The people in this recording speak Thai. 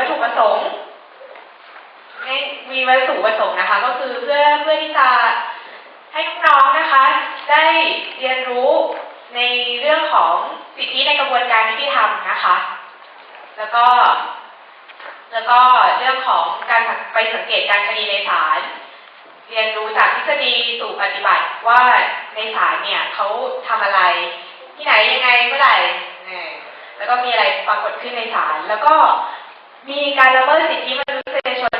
วัตถุประสงค์มีวัตถุประสงค์นะคะ ก็คือเพื่อเพื่อที่จะให้น้องๆนะคะ ได้เรียนรู้ในเรื่องของสิทธิในกระบวนการยุติธรรมนะคะ แล้วก็ แล้วก็เรื่องของการไปสังเกตการคดีในศาลเรียนรู้จากทฤษฎีสู่ปฏิบัติว่าในศาลเนี่ยเขาทำอะไร ที่ไหนยังไงเมื่อไหร่แล้วก็มีอะไรปรากฏขึ้นในศาลแล้วก็ มีการละเมิดสิทธิมนุษยชน